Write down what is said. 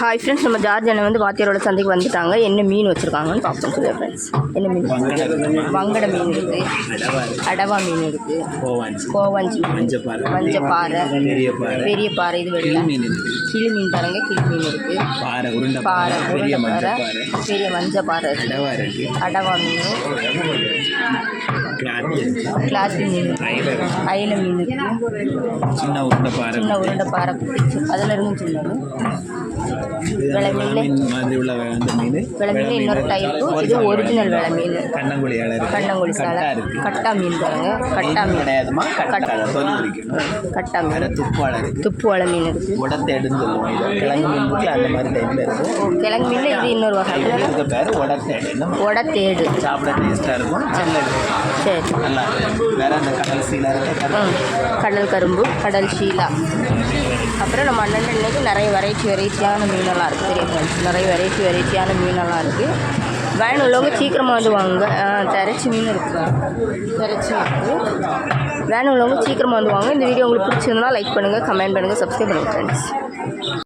Hi friends நம்ம George அண்ணன் வந்து வாத்தியாரோட சந்தைக்கு வந்துட்டாங்க. என்ன மீன் வச்சுருக்காங்கன்னு பார்ப்போம். சொல்லுங்கள் ஃப்ரெண்ட்ஸ் என்ன மீன்? வங்கட மீன் இருக்குது அடவா மீன் இருக்குது கோவாஞ்சி மஞ்சப்பாறை மஞ்சப்பாறை பெரிய பாறை பெரிய பாறை இது இருக்கு கிளி மீன் பாருங்க. கிளி மீன் இருக்குது பாறை உருண்டை பாறை பெரிய உருண்டை பாறை மஞ்சப்பாறை இருக்குது இருக்கு. அடவா மீன். கிளாத்தி இருக்கு மீன் இருக்குது அயிலை இருக்கு. மீன் இருக்குது சின்ன உருண்டை பாறை சின்ன உருண்டை பாறை அதில் இருந்து சின்னது. மீன். மீன் மாதிரி உள்ள அந்த மீன் வெள்ளை மீன் இன்னொரு டைப்பு இது ஒரிஜினல் வெள்ளை மீன் கண்ணங்குழி இலை கண்ணங்குழி சாலை கட்டா மீன் பாருங்க. கட்டா மீன் கிடையாதுமா கட்டா மீன். துப்பு வலை மீன் இருக்குது சொல்லுவோம் இது கிழங்கு மீன் அந்த மாதிரி இருக்கும் கிழங்கு மீனில் இது இன்னொரு வகை. இது அதில் இருக்க பேர் உடத்தேடு உடத்தேடு சாப்பிட டேஸ்ட்டாக இருக்கும். சின்னது சரி நல்லா இருக்கும் வேற அந்த கடல் சீலா இருக்கு. ம் கடல் கரும்பு கடல் ஷீலா அப்புறம் நம்ம அண்ணன் இன்னைக்கு நிறைய வெரைட்டி வெரைட்டியான மீனெல்லாம் இருக்குது தெரியும் ஃப்ரெண்ட்ஸ் நிறைய வெரைட்டி வெரைட்டியான மீனெல்லாம் இருக்குது வேன் உள்ளவங்க சீக்கிரமாக வந்து வாங்க திரைச்சி மீன் இருக்குது திரைச்சி இருக்குது வேன் உள்ளவங்க சீக்கிரமாக வந்து வாங்க. இந்த வீடியோ உங்களுக்கு பிடிச்சிருந்தா லைக் பண்ணுங்கள் கமெண்ட் பண்ணுங்கள் சப்ஸ்கிரைப் பண்ணுங்கள் ஃப்ரெண்ட்ஸ்